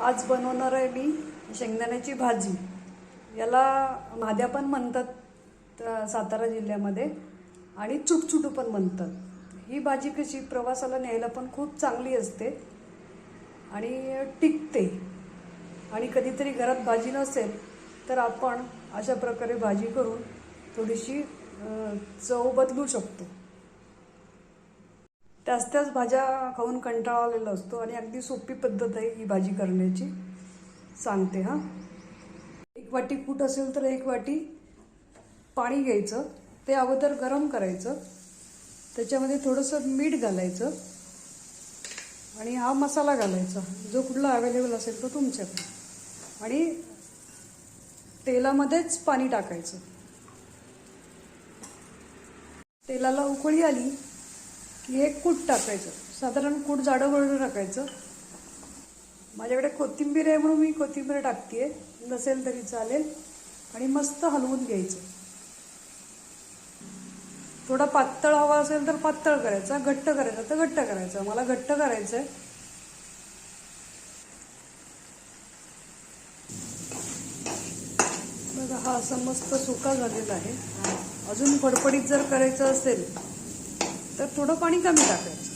आज बनवणार आहे मी शेंगदाण्याची भाजी. याला माद्या पण म्हणतात सातारा जिल्ह्यामध्ये आणि चुटचुटू पण म्हणतात. ही भाजी कशी प्रवासाला न्यायला पण खूप चांगली असते आणि टिकते. आणि कधीतरी घरात भाजी नसेल तर आपण अशा प्रकारे भाजी करून थोडीशी चव बदलू शकतो. त्याच त्याच भाज्या खाऊन कंटाळा आलेला असतो आणि अगदी सोपी पद्धत आहे ही भाजी करण्याची. सांगते हां. एक वाटी कूट असेल तर एक वाटी पाणी घ्यायचं. ते अगोदर गरम करायचं. त्याच्यामध्ये थोडंसं मीठ घालायचं. आणि हा मसाला घालायचा. जो कुठला अवेलेबल असेल तो तुमच्याकडे. आणि तेलामध्येच पाणी टाकायचं. तेलाला उकळी आली की कूट टाकायचं. साधारण कूट जाडं वळून टाकायचं. माझ्याकडे कोथिंबीर आहे म्हणून मी कोथिंबीर टाकते नसेल तरी चालेल. आणि मस्त हलवून घ्यायचं. थोडा पातळ हवा असेल तर पातळ करायचा. घट्ट करायचा तर घट्ट करायचा. मला घट्ट करायचं आहे बघा हा असा मस्त सुका झालेला आहे. अजून फडफडीत जर करायचं असेल तर थोडं पाणी कमी टाकायचं.